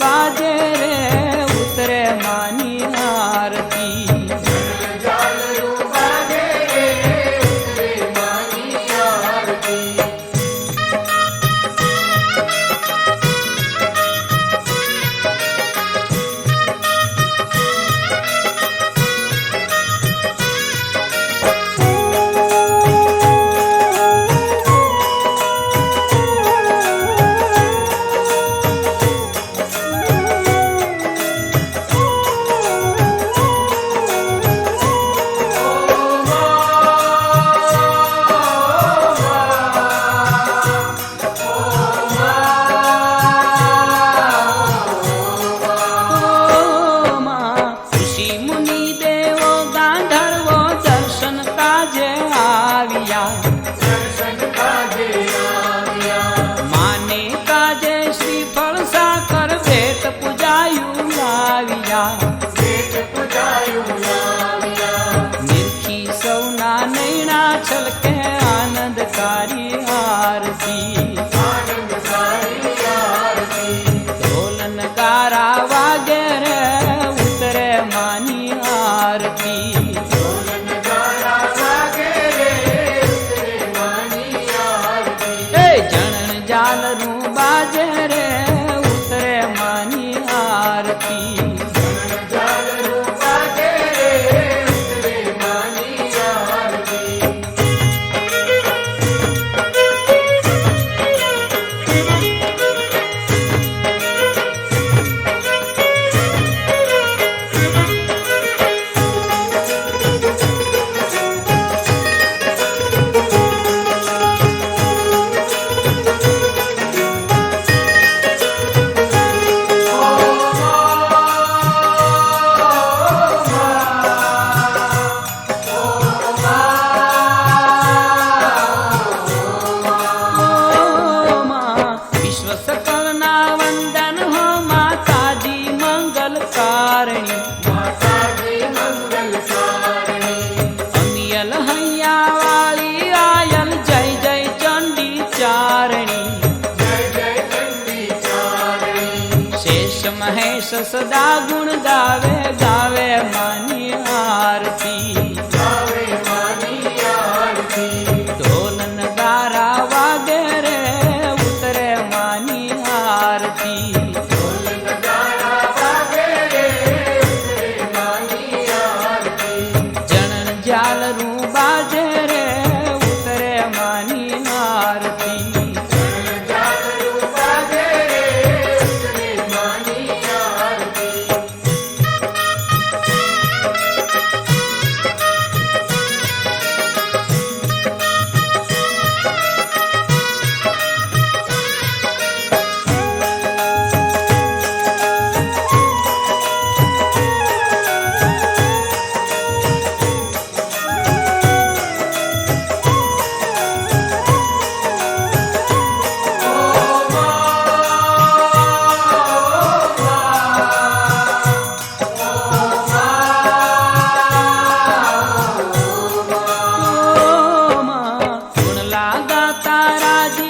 বাজে छलके વિશ્વ સકળના વંદન હો માતાજી મંગલ કારણી માતાજી મંગલ કારણી અનિયલ હૈયા વાળી આયલ જય જય ચંડી ચારણી. જય જય સદા ગુણ ગાવે ગાવે માની આરતી.